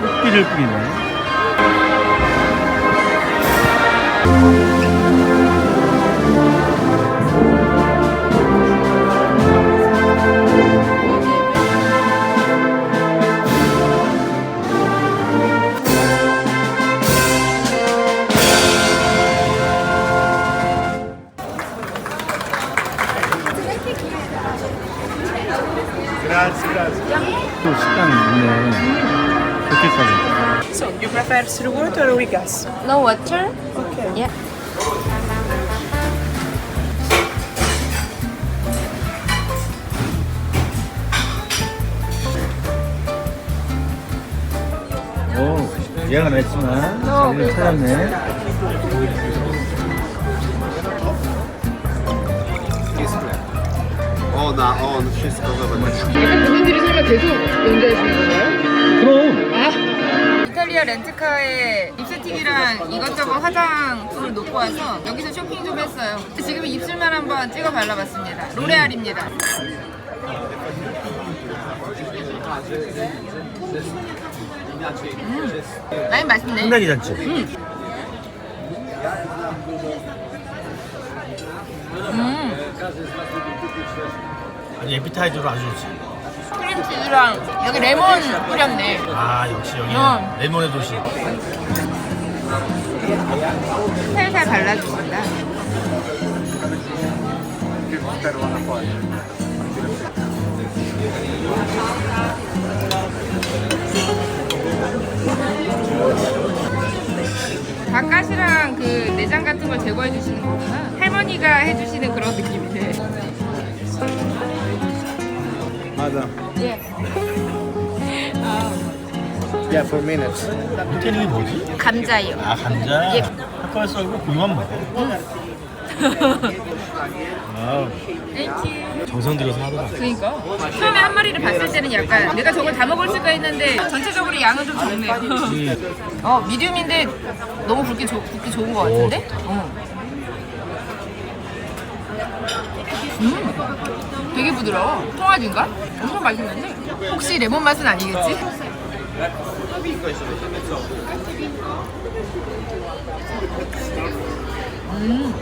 꽃비를 뿌리네. 또 식당이 있네. 그렇게까지. So, you prefer through water or with gas? No water? Okay. Yeah. 오, 예약은 안 했지만 자리를 찾았네. O, na on, wszystko zobacz. 본인들이 설마 계속 연주하시는 건가요? 그럼 이탈리아 렌트카에 립스틱이랑 이것저것 화장품을 놓고 와서 여기서 쇼핑 좀 했어요. 지금 입술만 한번 찍어 발라봤습니다. 로레알입니다. 음, 많이 맛있네. 상당히 잔치. 아니 에피타이저로 아주 좋지. 크림치즈랑 여기 레몬 뿌렸네. 아 역시 여기 어. 레몬의 도시. 살살 발라줍니다. 닭가시랑 그 내장 같은 걸 제거해 주시는 거구나. 할머니가 해주시는 그런 느낌이네. Madam. 예. Yeah, for minutes. 밑에 이름이 뭐지? 감자요. 아 감자. 예. 핫바에 썰고 고기만 먹어. 아 땡큐. 정성 들여서 하더라. 그니까 처음에 한 마리를 봤을 때는 약간 내가 저걸 다 먹을 수가 있는데 전체적으로 양은 좀 적네요. 음. 어 미디움인데 너무 굵기, 좋- 굵기 좋은 것 같은데? 어. 음, 되게 부드러워. 통화진가? 엄청 맛있는데? 혹시 레몬 맛은 아니겠지? 음.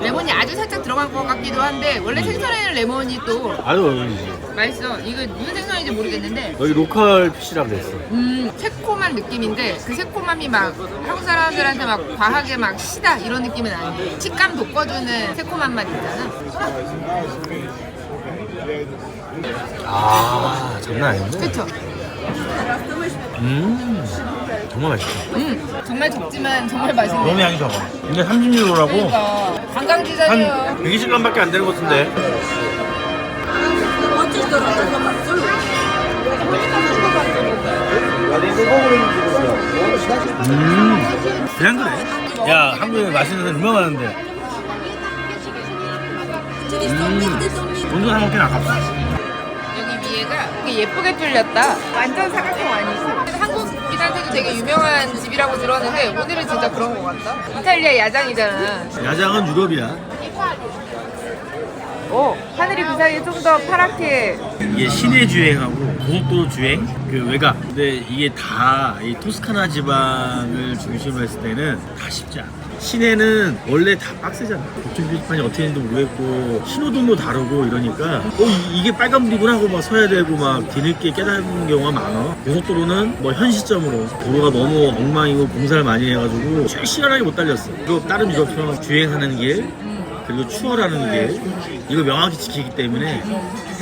레몬이 아주 살짝 들어간 것 같기도 한데 원래 생선에는 레몬이 또 아유. 맛있어. 이거 무슨 생선인지 모르겠는데 여기 로컬 피시라고 됐어. 음, 새콤한 느낌인데 그 새콤함이 막 한국 사람들한테 막 과하게 막 시다 이런 느낌은 아니에요. 식감 돋궈주는 새콤한 맛 있잖아. 아 장난 아닌데? 그쵸? 음 정말 맛있다. 음, 정말 적지만 정말 너무 맛있네. 양이 적어. 근데 30유로라고 그러니까 한 관광지잖아요. 120g밖에 안 되는 것 같은데. 음, 그냥 그래. 야, 한국에 맛있는 데 유명하는데. 음, 돈도 사 먹긴 아깝다. 여기 위에가 되게 예쁘게 뚫렸다. 완전 사각형 아니지? 한국인한테도 되게 유명한 집이라고 들었는데 오늘은 진짜 그런 것 같다. 이탈리아 야장이잖아. 야장은 유럽이야. 오, 하늘이 그 사이에 좀 더 파랗게 이게 시내 주행하고 고속도로 주행, 그 외곽. 근데 이게 다 이 토스카나 지방을 중심으로 했을 때는 다 쉽지 않아. 시내는 원래 다 빡세잖아. 교통 표지판이 어떻게 되는지 모르겠고 신호등도 다르고 이러니까 어 이- 이게 빨간불이구나 하고 막 서야 되고 막 뒤늦게 깨닫는 경우가 많아. 고속도로는 뭐 현 시점으로 도로가 너무 엉망이고 공사를 많이 해가지고 실시간하게 못 달렸어. 그리고 다른 유럽처럼 주행하는 길 그리고 추월하는 게 이거 명확히 지키기 때문에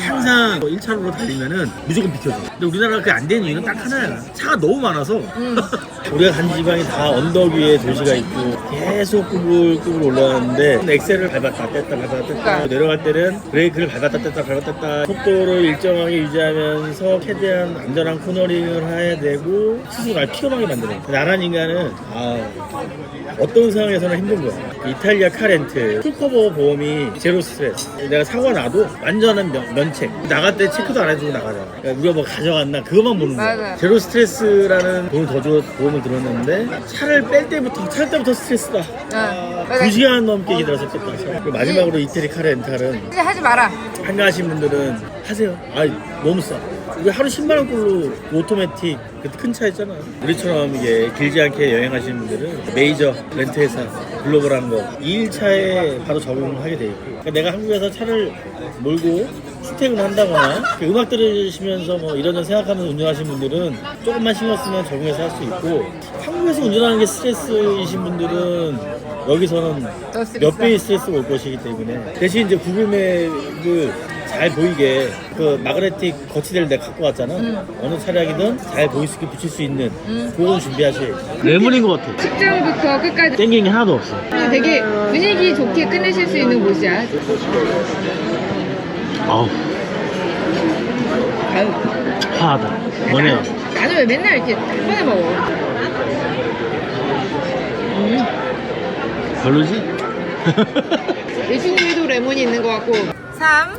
항상 1차로로 달리면은 무조건 비켜줘. 근데 우리나라가 그게 안 되는 이유는 딱 하나야. 차가 너무 많아서 우리가 간 지방이 다 언덕 위에 도시가 있고 계속 꾸불꾸불 올라가는데 엑셀을 밟았다 뗐다 밟았다 뗐다 내려갈 때는 브레이크를 밟았다 뗐다 밟았다 뗐다 속도를 일정하게 유지하면서 최대한 안전한 코너링을 해야 되고 스스로 날 피곤하게 만드는. 나란 인간은 아 어떤 상황에서는 힘든 거야. 그 이탈리아 카렌트 풀커버 보험이 제로 스트레스. 내가 사고가 나도 완전한 면, 면책. 나갈 때 체크도 안 해주고 나가잖아. 그러니까 우리가 뭐 가져갔나 그것만 보는 거야. 맞아. 제로 스트레스라는 돈을 더 줘, 보험을 들었는데 차를 뺄 때부터 탈 때부터 스트레스다. 응. 두 시간 넘게 기다렸었겠다. 그리고 마지막으로 이태리 카 렌탈은 이제 하지 마라. 한가하신 분들은 하세요. 아 너무 싸. 우리 하루 10만 원꼴로 오토매틱 그 큰 차 있잖아. 우리처럼 이게 길지 않게 여행하시는 분들은 메이저 렌트 회사 글로벌한 거 2일차에 바로 적용을 하게 돼 있고 그러니까 내가 한국에서 차를 몰고 출퇴근을 한다거나 그 음악 들으시면서 뭐 이런저런 생각하면서 운전하시는 분들은 조금만 신경 쓰면 적용해서 할 수 있고 한국에서 운전하는 게 스트레스이신 분들은 여기서는. 몇 배의 스트레스가 올 것이기 때문에 대신 이제 구글 맵을 잘 보이게 그 마그네틱 거치대를 내가 갖고 왔잖아. 어느 차량이든 잘 보일 수 있게 붙일 수 있는 그건 준비하셔야지 레몬인 것 같아. 측정부터 끝까지. 땡기는 게 하나도 없어. 되게 분위기 좋게 끝내실 수 있는 곳이야. 아우. 아유, 화하다. 뭐네요 나는 왜 맨날 이렇게 한 번에 먹어? 별로지? 예수님에도 레몬이 있는 것 같고. 3.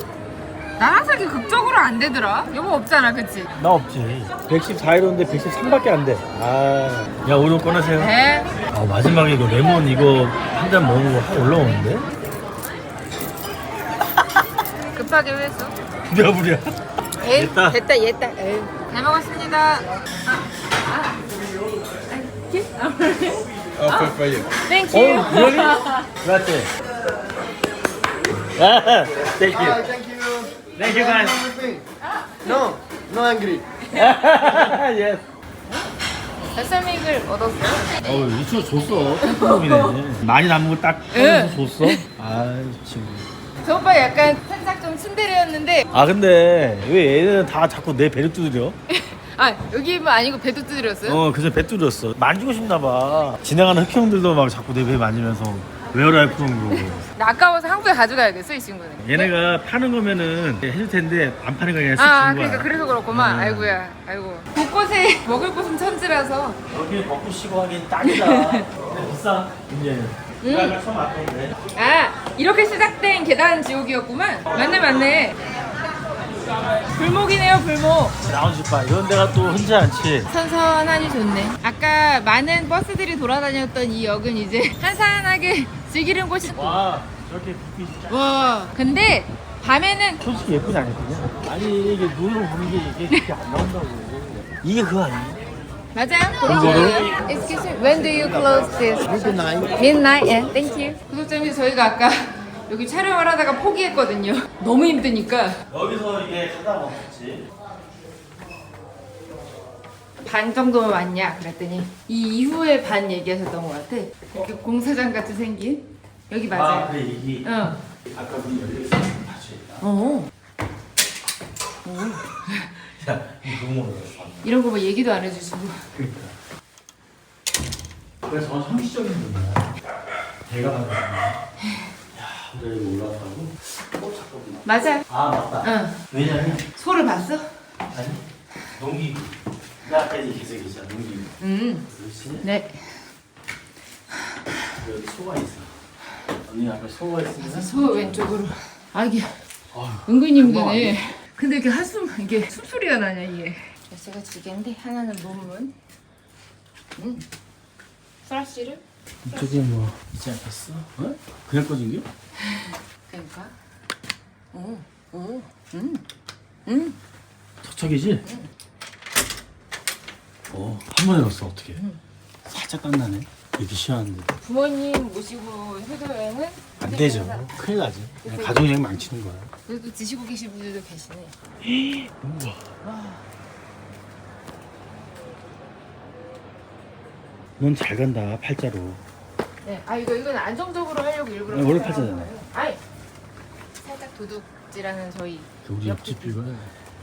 나 항상 이렇게 극적으로 안 되더라. 여보 없잖아, 그치? 나 없지 114이로인데 113밖에 안 돼 아 야 오늘 꺼내세요 네. 아 마지막에 이거 레몬 이거 한 잔 먹는 거확 올라오는데? 급하게 왜 했어? 부랴부랴 에이, 됐다. 됐다, 됐다. 에이. 잘 먹었습니다. Oh, for, for you. 땡큐. Oh, really? Grazie. Ah, Thank you. Thank you. Thank you guys. No, no angry. yes. 발사믹을 얻었어요? 어, 이거 줬어. 템포이네 많이 남은 거딱 꺼내서 줬어? 아, 지금. 저 오빠 약간 살짝 좀 츤데레였는데 아, 근데 왜 얘는 다 자꾸 내 배를 두드려? 아 여기만 아니고 배도 두드렸어요? 어, 그래서 배 두드렸어. 만지고 싶나 봐. 지나가는 흑형들도 막 자꾸 내 배 만지면서 웨어라이프 그러고. 나 아까워서 한국에 가져가야겠어 이 친구는 얘네가 파는 거면은 해줄 텐데 안 파는 거 그냥 쓱아준 거야. 그러니까 그래서 그렇구만 음. 아이고야 아이고 곳곳에 먹을 곳은 천지라서 여기 먹고 쉬고 하긴 딱이다. 근데 비싸. 이제. 내가 처음 왔던데. 아 이렇게 시작된 계단 지옥이었구만 맞네 맞네 불목이네요 불목 집봐 이런 데가 또 흔치 않지. 선선하니 좋네 아까 많은 버스들이 돌아다녔던 이 역은 이제 한산하게 즐기는 곳이 와 저렇게 불빛 진짜 와 근데 밤에는 솔직히 예쁘지 않거든요. 아니 이게 눈으로 보는 게 이게 그렇게 안 나온다고. 이게 그거 아니에요? 맞아요? 그런. Excuse me, when do you close this? Midnight. Midnight, yeah, thank you. 구독자님 저희가 아까 여기 촬영을 하다가 포기했거든요. 너무 힘드니까 여기서 이게 하다 먹었지. 반 정도면 왔냐 그랬더니 이 이후에 반 얘기하셨던 것 같아. 이렇게 공사장 같이 생긴 여기 아 맞아요. 그래 이게 어. 아까 있었는데 닫혀 있다. 어. 야 이거 구멍으로 열었어. 이런 거 뭐 얘기도 안 해주시고. 그러니까. 그래서 저는 상식적인 분이야. 야우 여기 올라왔다고? 꼭 잠깐만. 맞아요. 아 맞다. 응. 왜냐면 소를 봤어? 아니 농기구. 나 아까 계속 있잖아 농기구. 음. 그렇지. 네. 여기 소가 있어. 언니 아까 소가 있으면 소 왼쪽으로. 아 아휴, 은근히 힘드네. 근데 이렇게 한숨 이게 숨소리가 나냐 이게. 제가 두 개인데 하나는 논문. 음. 슬라시를? 이쪽에 뭐 있지 않겠어? 어? 그냥 꺼진 게? 그러니까. 오, 오, 음, 음. 척척이지? 어, 한 번에 넣었어 어떻게? 살짝 땀나네. 이렇게 시원한데. 부모님 모시고 효도여행은 안 되죠. 큰일 나지. 그냥 가족 여행 망치는 거야. 그래도 드시고 계신 분들도 계시네. 우와. 넌 잘 간다 팔자로. 네, 아 이거 이건 안정적으로 하려고 일부러. 네, 원래 팔자 팔자잖아요. 아이, 살짝 도둑질하는 저희 그 우리 옆집 이거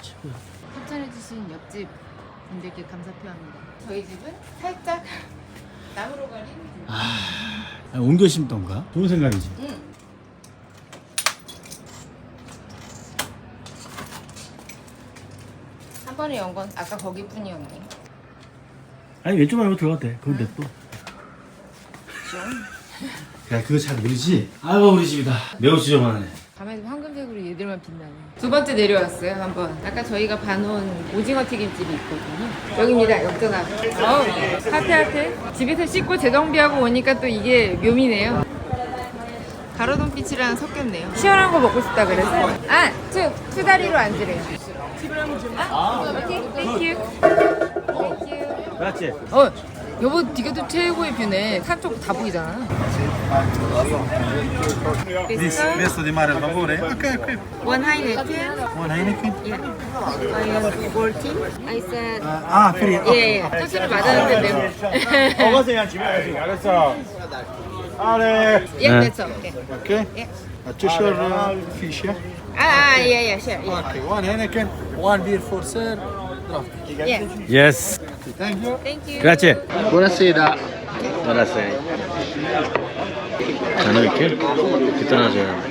최고야. 협찬해주신 옆집 분들께 감사 표합니다. 저희 집은 살짝 나무로 가린. 아, 옮겨 심던가? 좋은 생각이지. 응. 한 번에 연건 아까 거기뿐이었네. 아니 왼쪽 말고 들어가도 돼. 그건 냅둬. 야 그거 잘 모르지? 아이고 우리 집이다. 매우 지저분하네. 밤에 황금색으로 얘들만 빛나네. 두 번째 내려왔어요, 한번. 아까 저희가 봐놓은 오징어 튀김집이 있거든요. 여기입니다, 역전함. 어우, 핫해핫해. 집에서 씻고 재정비하고 오니까 또 이게 묘미네요. 가로등빛이랑 섞였네요. 시원한 거 먹고 싶다 그래서. 아, 투, 투 다리로 앉으래요. 아, 오케이, 땡큐. 땡큐. 그렇지. 어, 여보, 네가 또 최고의 뷰네. 산 쪽 다 보이잖아. 비슷한 Resto di mare al favore? Ok, ok. 원 하이네켄. One Heineken? I am 14. I said, Ah, free. 예, 예. 소스를 맞았는데 매우. 먹었어요, 집에 가지. 알았어. 아래. 예, that's okay. Okay. Yeah. Uh, two short uh, fish, yeah? 아, 아, 예, 예, sure. 예. Okay, one Heineken, one beer for sir. Draft. 예. Thank you. Thank you. 그렇지. Buonasera. 알았어요. 저는 이렇게 기다려줘요.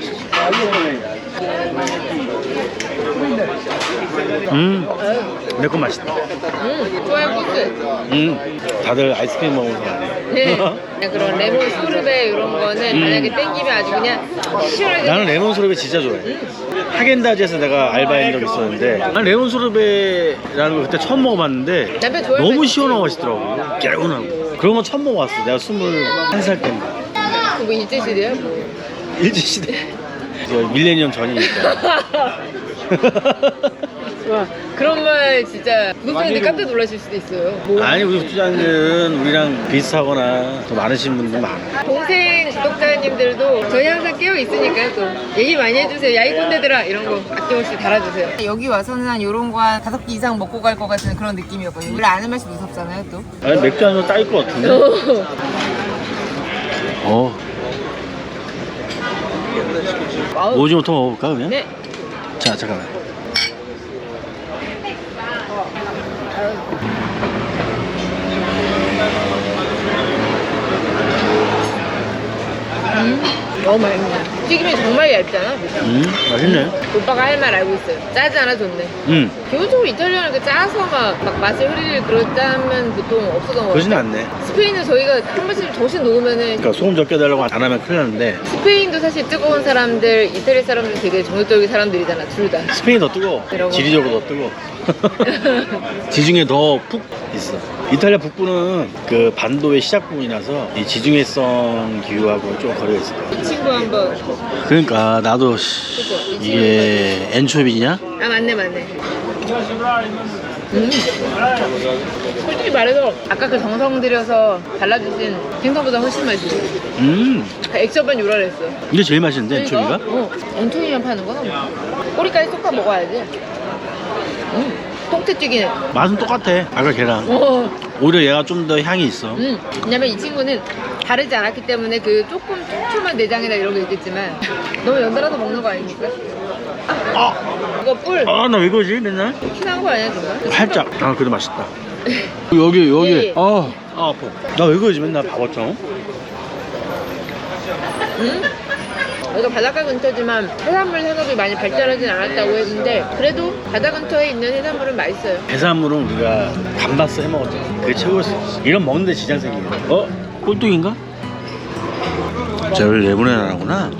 음, 내거 맛있다. 음, 좋아요, 코스. 음, 다들 아이스크림 먹으면서 네. 그냥 그런 레몬 소르베 이런 거는 음. 만약에 땡기면 아주 그냥 시원하게. 나는 레몬 소르베 진짜 좋아해. 하겐다즈에서 내가 알바한 적 있었는데 난 레몬 소르베라는 걸 그때 처음 먹어봤는데 너무. 시원하고 맛있더라고. 개운하고. 그런 거 처음 먹어봤어. 내가 21살 때인데. 그뭐 일제시대야 뭐. 일제시대. 저 밀레니엄 전이니까. 와, 그런 말 진짜 구독자님들 깜짝 놀라실 수도 있어요. 뭐. 아니 우리 구독자는 우리랑 비슷하거나 더 많으신 분들 많아. 동생 구독자님들도 저희 항상 깨어 있으니까요 또 얘기 많이 해주세요 야이 꼰대들아 이런 거 아낌없이 달아주세요 여기 와서는 한 요런 거 한 다섯 개 이상 먹고 갈 것 같은 그런 느낌이었거든요 원래 아는 맛이 무섭잖아요 또 아니 맥주 한잔 따일 것 같은데. 어. 아우. 오징어부터 먹어볼까 그냥? 네 자 잠깐만. 너무 맛있네 튀김이 정말 얇잖아 음 맛있네. 오빠가 할 말 알고 있어요. 짜지 않아 좋네. 음 기본적으로 이탈리아는 그 짜서 막, 막 맛을 흐릴 그런 짬은 보통 없었던 거 그러진 같아요 않네. 스페인은 저희가 한 번씩 조신 놓으면은 그러니까 소금 적게 달라고 안 하면 큰일 나는데 스페인도 사실 뜨거운 사람들 이탈리아 사람들 되게 정열적인 사람들이잖아 둘다 스페인이 더 뜨거워. 이러고. 지리적으로 더 뜨거워. 지중해 더 푹 있어. 이탈리아 북부는 그 반도의 시작 부분이라서 이 지중해성 기후하고 좀 거리가 있을 거야. 이 친구 한번 그러니까 나도 씨, 그죠? 이 이게 엔초비냐? 아 맞네 맞네 음. 솔직히 말해서 아까 그 정성 들여서 발라주신 생선보다 훨씬 맛있어 음. 액션반 요란했어 이게 제일 맛있는데 엔초비가? 어, 엔초비만 파는 거나 꼬리까지 쏙 먹어야지. 음, 튀기네 맛은 똑같아. 아까 걔랑. 어, 오히려 얘가 좀 더 향이 있어. 음. 왜냐면 이 친구는 다르지 않았기 때문에 그 조금 촘촘한 내장이나 이런 게 있겠지만 너무 연달아서 먹는 거 아닙니까? 아, 이거 뿔 아 나 왜 그러지 맨날? 피난 거 아니야 정말? 살짝. 아 그래도 맛있다. 여기 여기. 예. 아, 아 아파. 나 왜 그러지 맨날 바보처럼? 음? 여기가 바닷가 근처지만 해산물 산업이 많이 발달하진 않았다고 했는데 그래도 바다 근처에 있는 해산물은 맛있어요 해산물은 우리가 감바스 해 먹었잖아. 그게 최고였어. 이런 먹는데 지장 생기네. 어? 꼴뚜기인가? 저를 내보내라구나.